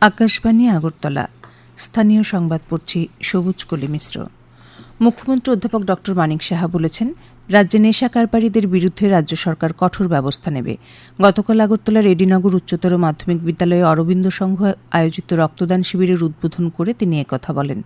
আকাশবাণী আগরতলা। স্থানীয় সংবাদ পড়ছি সবুজ কলি মিশ্র। মুখ্যমন্ত্রী অধ্যাপক ডক্টর মানিক সাহা বলেছেন, রাজ্যে নেশা কারবারিদের বিরুদ্ধে রাজ্য সরকার কঠোর ব্যবস্থা নেবে। গতকাল আগরতলার এডিনগর উচ্চতর মাধ্যমিক বিদ্যালয়ে অরবিন্দ সংঘ আয়োজিত রক্তদান শিবিরের উদ্বোধন করে তিনি একথা বলেন।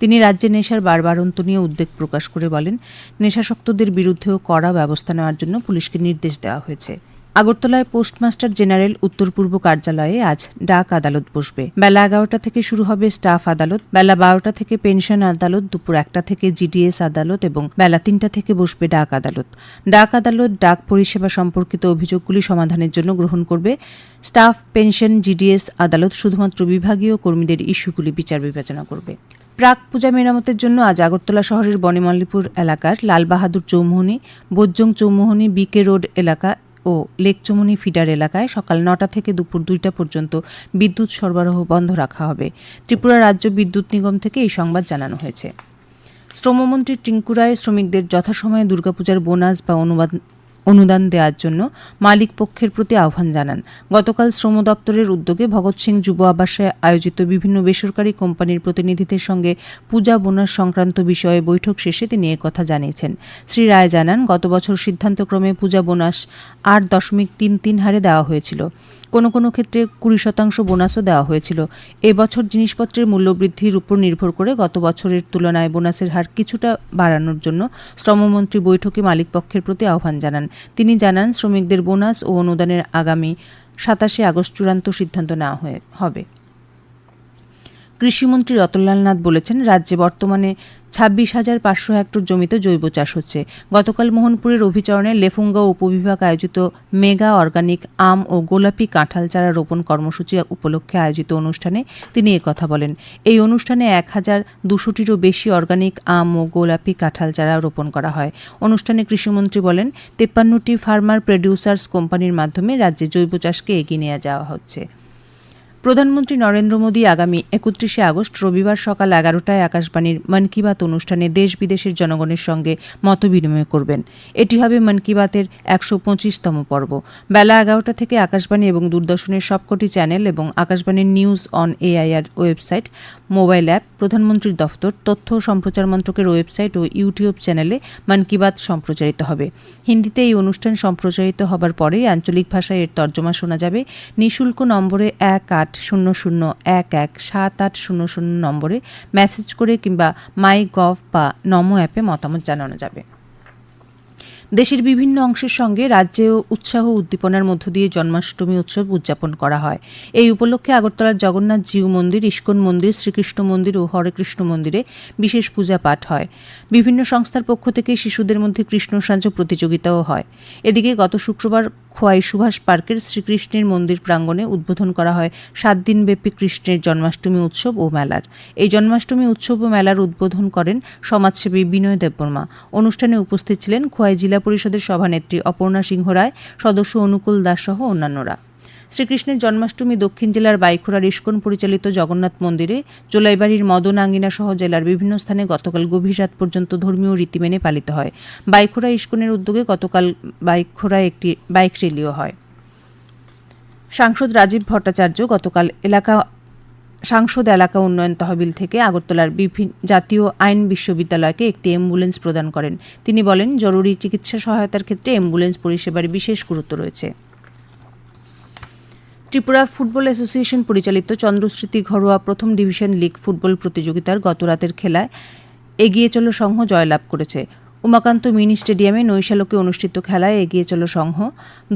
তিনি রাজ্যে নেশার বারবারন্ত নিয়ে উদ্বেগ প্রকাশ করে বলেন, নেশাসক্তদের বিরুদ্ধেও কড়া ব্যবস্থা নেওয়ার জন্য পুলিশকে নির্দেশ দেওয়া হয়েছে। আগরতলায় পোস্টমাস্টার জেনারেল উত্তর পূর্ব কার্যালয়ে আজ ডাক আদালত বসবে। বেলা এগারোটা থেকে শুরু হবে স্টাফ আদালত, বেলা বারোটা থেকে পেনশন আদালত, দুপুর একটা থেকে জিডিএস আদালত এবং বেলা তিনটা থেকে বসবে ডাক আদালত। ডাক আদালত ডাক পরিষেবা সম্পর্কিত অভিযোগগুলি সমাধানের জন্য গ্রহণ করবে। স্টাফ, পেনশন, জিডিএস আদালত শুধুমাত্র বিভাগীয় কর্মীদের ইস্যুগুলি বিচার বিবেচনা করবে। প্রাক পূজা মেরামতের জন্য আজ আগরতলা শহরের বনিমল্লিপুর এলাকার লালবাহাদুর চৌমুহনী, বোজ্জং চৌমুহনী, বিকে রোড এলাকা ও লেকচমুনি ফিডার এলাকায় সকাল নটা থেকে দুপুর দুইটা পর্যন্ত বিদ্যুৎ সরবরাহ বন্ধ রাখা হবে। ত্রিপুরা রাজ্য বিদ্যুৎ নিগম থেকে এই সংবাদ জানানো হয়েছে। শ্রমমন্ত্রী টিঙ্কুরায় শ্রমিকদের যথাসময়ে দুর্গাপূজার বোনাস বা অনুবাদ অনুদান দেওয়ার জন্য মালিক পক্ষের প্রতি আহ্বান জানান। গতকাল শ্রম দপ্তরের উদ্যোগে ভগৎ সিং যুব আবাসে আয়োজিত বিভিন্ন বেসরকারি কোম্পানির প্রতিনিধিদের সঙ্গে পূজা বোনাস সংক্রান্ত বিষয়ে বৈঠক শেষে তিনি কথা জানিয়েছেন। শ্রী রায় জানান, গত বছর সিদ্ধান্তক্রমে পূজা বোনাস আট দশমিক তিন তিন হারে দেওয়া হয়েছিল। কোনো কোনো ক্ষেত্রে কুড়ি শতাংশ বোনাসও দেওয়া হয়েছিল। এবছর জিনিসপত্রের মূল্যবৃদ্ধির উপর নির্ভর করে গত বছরের তুলনায় বোনাসের হার কিছুটা বাড়ানোর জন্য শ্রমমন্ত্রী বৈঠকে মালিকপক্ষের প্রতি আহ্বান জানান। তিনি জানান, শ্রমিকদের বোনাস ও অনুদানের আগামী সাতাশে আগস্ট চূড়ান্ত সিদ্ধান্ত নেওয়া হবে। কৃষিমন্ত্রী রতনলাল নাথ বলেছেন, রাজ্যে বর্তমানে ছাব্বিশ হাজার পাঁচশো হেক্টর জমিতে জৈব চাষ হচ্ছে। গতকাল মোহনপুরের অভিচরণে লেফুঙ্গা উপবিভাগ আয়োজিত মেগা অর্গানিক আম ও গোলাপি কাঁঠাল চারা রোপণ কর্মসূচি উপলক্ষে আয়োজিত অনুষ্ঠানে তিনি কথা বলেন। এই অনুষ্ঠানে এক হাজার দুশোটিরও বেশি অর্গানিক আম ও গোলাপি কাঁঠাল চারা রোপণ করা হয়। অনুষ্ঠানে কৃষিমন্ত্রী বলেন, তেপ্পান্নটি ফার্মার প্রডিউসার্স কোম্পানির মাধ্যমে রাজ্যে জৈব চাষকে এগিয়ে নিয়ে যাওয়া হচ্ছে। প্রধানমন্ত্রী নরেন্দ্র মোদী আগামী একত্রিশে আগস্ট রবিবার সকাল এগারোটায় আকাশবাণীর মন কি বাত অনুষ্ঠানে দেশ বিদেশের জনগণের সঙ্গে মত বিনিময় করবেন। এটি হবে মন কি বাতের একশো পঁচিশতম পর্ব। বেলা এগারোটা থেকে আকাশবাণী এবং দূরদর্শনের সবকটি চ্যানেল এবং আকাশবাণীর news on AIR website, mobile app, প্রধানমন্ত্রীর দফতর, তথ্য ও সম্প্রচার মন্ত্রকের ওয়েবসাইট ও ইউটিউব চ্যানেলে মন কি বাত সম্প্রচারিত হবে। হিন্দিতে এই অনুষ্ঠান সম্প্রচারিত হবার পরেই আঞ্চলিক ভাষায় এর তর্জমা শোনা যাবে। নিঃশুল্ক নম্বরে এক আট শূন্য শূন্য এক এক সাত আট শূন্য শূন্য নম্বরে মেসেজ করে কিংবা মাই গভ বা নমো অ্যাপে মতামত জানানো যাবে। দেশের বিভিন্ন অংশের সঙ্গে রাজ্যেও উৎসাহ উদ্দীপনার মধ্য দিয়ে জন্মাষ্টমী উৎসব উদযাপন করা হয়। এই উপলক্ষে আগরতলার জগন্নাথ জিউ মন্দির, ইস্কন মন্দির, শ্রীকৃষ্ণ মন্দির ও হরেকৃষ্ণ মন্দিরে বিশেষ পূজা পাঠ হয়। বিভিন্ন সংস্থার পক্ষ থেকে শিশুদের মধ্যে কৃষ্ণ সাজ প্রতিযোগিতাও হয়। এদিকে গত শুক্রবার খোয়াই সুভাষ পার্কের শ্রীকৃষ্ণের মন্দির প্রাঙ্গণে উদ্বোধন করা হয় সাত দিনব্যাপী কৃষ্ণের জন্মাষ্টমী উৎসব ও মেলার। এই জন্মাষ্টমী উৎসব ও মেলার উদ্বোধন করেন সমাজসেবী বিনয় দেববর্মা। অনুষ্ঠানে উপস্থিত ছিলেন খোয়াই জেলা পরিষদের সভানেত্রী অপর্ণা সিংহ রায়, সদস্য অনুকূল দাস সহ অন্যান্যরা। শ্রীকৃষ্ণের জন্মাষ্টমী দক্ষিণ জেলার বাইখোড়ার ইস্কন পরিচালিত জগন্নাথ মন্দিরে চোলাইবাড়ির মদন আঙ্গিনা সহ জেলার বিভিন্ন স্থানে গতকাল গভীর রাত পর্যন্ত ধর্মীয় রীতি মেনে পালিত হয়। বাইখোড়া ইস্কনের উদ্যোগে গতকাল বাইখোড়ায় একটি বাইক র্যালিও হয়। সাংসদ রাজীব ভট্টাচার্য গতকাল এলাকা, সাংসদ এলাকা উন্নয়ন তহবিল থেকে আগরতলার বিভিন্ন জাতীয় আইন বিশ্ববিদ্যালয়কে একটি অ্যাম্বুলেন্স প্রদান করেন। তিনি বলেন, জরুরি চিকিৎসা সহায়তার ক্ষেত্রে অ্যাম্বুলেন্স পরিষেবার বিশেষ গুরুত্ব রয়েছে। ত্রিপুরা ফুটবল অ্যাসোসিয়েশন পরিচালিত চন্দ্রস্মৃতি ঘরোয়া প্রথম ডিভিশন লিগ ফুটবল প্রতিযোগিতার গতরাতের খেলায় এগিয়ে চলো সংঘ জয়লাভ করেছে। উমাকান্ত মিনি স্টেডিয়ামে নৈশালোকে অনুষ্ঠিত খেলায় এগিয়ে চলো সংঘ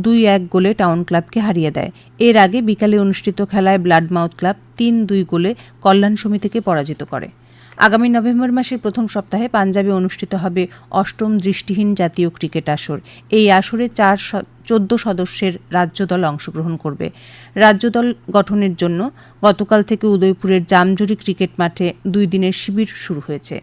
দুই এক গোলে টাউন ক্লাবকে হারিয়ে দেয়। এর আগে বিকালে অনুষ্ঠিত খেলায় ব্লাডমাউথ ক্লাব তিন দুই গোলে কল্যাণ সমিতিকে পরাজিত করে। আগামী নভেম্বর মাসের প্রথম সপ্তাহে পাঞ্জাবে অনুষ্ঠিত হবে অষ্টম দৃষ্টিহীন জাতীয় ক্রিকেট আসর। এই আসরে চার চোদ্দ সদস্যের রাজ্য দল অংশগ্রহণ করবে। রাজ্য দল গঠনের জন্য গতকাল থেকে উদয়পুরের জামজুরি ক্রিকেট মাঠে দুই দিনের শিবির শুরু হয়েছে।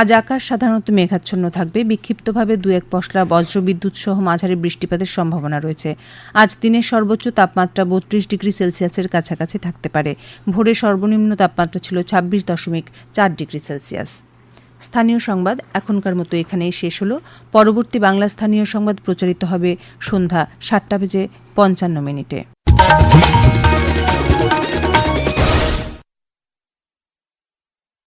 আজ আকাশ সাধারণত মেঘাচ্ছন্ন থাকবে। বিক্ষিপ্তভাবে দু এক পশলা বজ্রবিদ্যুৎ সহ মাঝারি বৃষ্টিপাতের সম্ভাবনা রয়েছে। আজ দিনের সর্বোচ্চ তাপমাত্রা বত্রিশ ডিগ্রি সেলসিয়াসের কাছাকাছি থাকতে পারে। ভোরে সর্বনিম্ন তাপমাত্রা ছিল ছাব্বিশ দশমিক চার ডিগ্রি সেলসিয়াস। স্থানীয় সংবাদ এখনকার মতো এখানেই শেষ হলো। পরবর্তী বাংলা স্থানীয় সংবাদ প্রচারিত হবে সন্ধ্যা সাতটা বেজে পঞ্চান্ন মিনিটে।